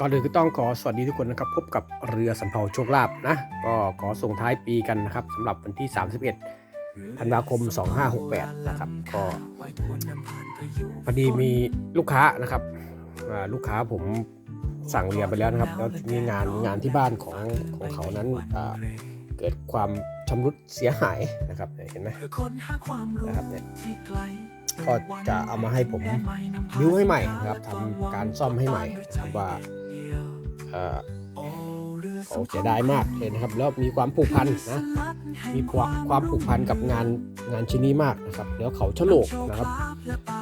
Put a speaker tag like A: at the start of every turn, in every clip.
A: ก่อนอื่นก็ต้องขอสวัสดีทุกคนนะครับ พบกับเรือสำเภาโชคลาภนะ ก็ขอส่งท้ายปีกันนะครับสำหรับวันที่ 31 ธันวาคม 2568 นะครับ ก็พอดีมีลูกค้านะครับอ่าลูกค้าผมสั่งเรือไปแล้วนะครับ แล้วทีนี้งานงานที่บ้านของของเขานั้นอ่าเกิดความชำรุดเสียหายนะครับเนี่ยเห็นไหมนะครับเนี่ยก็จะเอามาให้ผมบิ้วให้ใหม่นะครับทำการซ่อมให้ใหม่นะครับว่า เอ่อเขาเสียดายมากเลยนะครับ แล้วมีความผูกพันนะมีความผูกพันกับงานงานชิ้นนี้มากนะครับ แล้วเขาฉลกนะครับ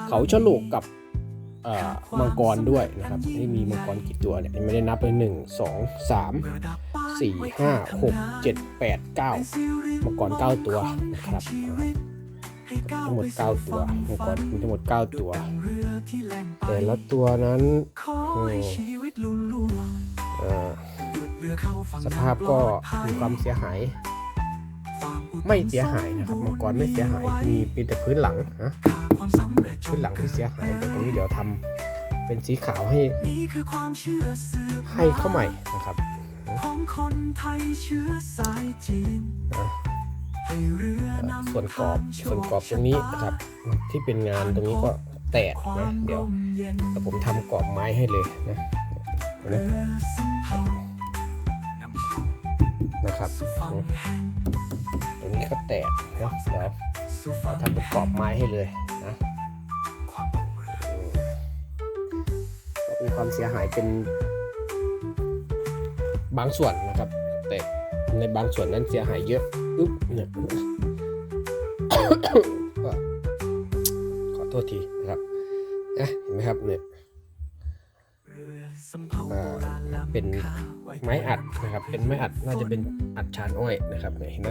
A: เขาฉลกกับมังกรด้วยนะครับที่มีมังกรกี่ตัวเนี่ยไม่ได้นับเลยหนึ่งสองสามสี่ห้าหกเจ็ดแปดเก้ามังกรเก้าตัวนะครับทั้งหมด 9 ตัวมังกรมีทั้งหมด 9 ตัว แต่ละตัวนั้น สภาพก็มีความเสียหาย ไม่เสียหายนะครับมังกรไม่เสียหายมีเป็นแต่พื้นหลังนะพื้นหลังที่เสียหายแต่ตรงนี้เดี๋ยวทำเป็นสีขาวให้ให้เข้าใหม่นะครับ
B: ของคนไทยเชื้อสายจีน
A: นะ
B: ให้เรือ
A: เอ่อนำส่วนกรอบส่วนกรอบตรงนี้นะครับ ที่เป็นงานตรงนี้ก็แตก
B: ควา
A: นะ
B: ม
A: เดี๋ยว
B: ร่มเย็น
A: แต่ผมทำกรอบไม้ให้เลยนะเห็นไนะครับ
B: ฝั่งแห่ง
A: ตรงนี้ก็แตกนะเดี๋ยว
B: สู่
A: เรา
B: ฝั่ง
A: ทำเป็นกรอบไม้ให้เลยนะ
B: ความรุ่งเรือง
A: อืมก็มีความเสียหายเป็นบางส่วนนะครับ แต่ในบางส่วนนั้นเสียหายเยอะอุ๊บเนี่ยก็ขอโทษทีนะครับนะเห็นไหมครับเนี่ย
B: เป็
A: น
B: ไม้
A: อัดนะครับ เป็นไม้อัดน่าจะเป็นอัดชานอ้อยนะครับเห็นไหม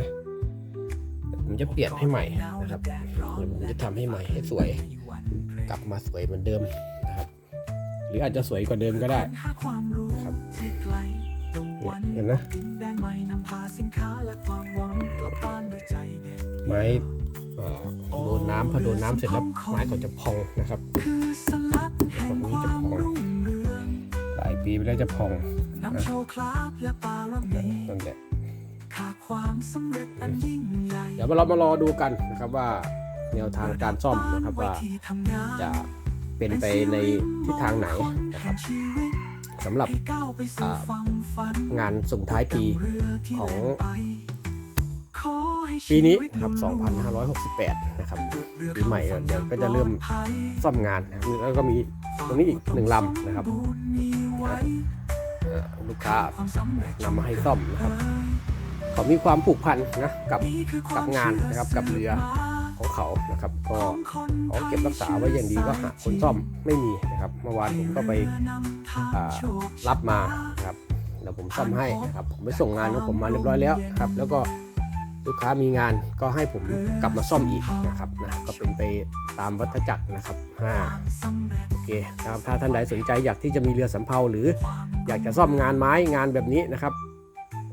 A: ผมจะเปลี่ยนให้ใหม่นะครับเดี๋ยวผมจะทำให้ใหม่ให้สวย กลับมาสวยเหมือนเดิมนะครับ หรืออาจจะสวยกว่าเดิมก็ได้
B: ครั
A: บเห็นไหม
B: ดินะ
A: ไม้โดนน้ำพอโดนน้ำเสร็จแล้วไม้ก็จะพองนะครับ
B: ห
A: ลายปีไปแล้วจะพอง
B: นำโชคลาภและบารมี
A: นั่นแหละ
B: ค่าความสำเร็จอันยิ่งใหญ่
A: เดี๋ยวมาเรามารอดูกันนะครับว่าแนวทางการซ่อมนะครับว่า
B: ที่ทำงาน
A: จะเป็นไปในทิศทางไหนนะครับ
B: ชีวิต
A: สำหรับ
B: ให้ก้าวไปสู่
A: อ่า
B: ฝั่งฝัน
A: งานส่งท้ายปี
B: เรือที่
A: ของ
B: แล่นไปขอให้
A: ปีนี้
B: ชีวิต
A: นะครับ 2568 นะครับ ปีใหม่เดี๋ยวก็จะเริ่มซ่อมงานนะครับแล้วก็มีตรงนี้อีกหนึ่งลำนะครับ
B: บุญมีไว้
A: เอ่อ ลูกค้านำมาให้ซ่อมนะครับเขามีความผูกพันนะกับกับงานนะครับกับเรือของเขานะครับก็เขาเก็บรักษาไว้อย่างดีก็หาคนซ่อมไม่มีนะครับเมื่อวานผมก็ไปรับมานะครับเดี๋ยวผมซ่อมให้นะครับผมไปส่งงานของผมมาเรียบร้อยแล้วครับ แล้วก็ ลูกค้ามีงานก็ให้ผมกลับมาซ่อมอีกนะครับนะก็เป็นไปตามวัฏจักรนะครับอ่าโอเคนะครับถ้าท่านใดสนใจอยากที่จะมีเรือสำเภาหรืออยากจะซ่อมงานไม้งานแบบนี้นะครับ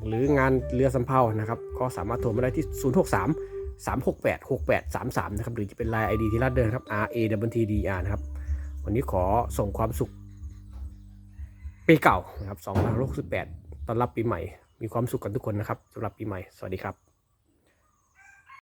A: หรืองานเรือสำเภานะครับ ก็สามารถโทรมาได้ที่ 063 368 6833 นะครับหรือจะเป็น Line ID ที่รัดเดินครับ R A W T D R นะครับ วันนี้ขอส่งความสุขปีเก่านะครับ2568ต้อนรับปีใหม่ มีความสุขกันทุกคนนะครับสำหรับปีใหม่ สวัสดีครับ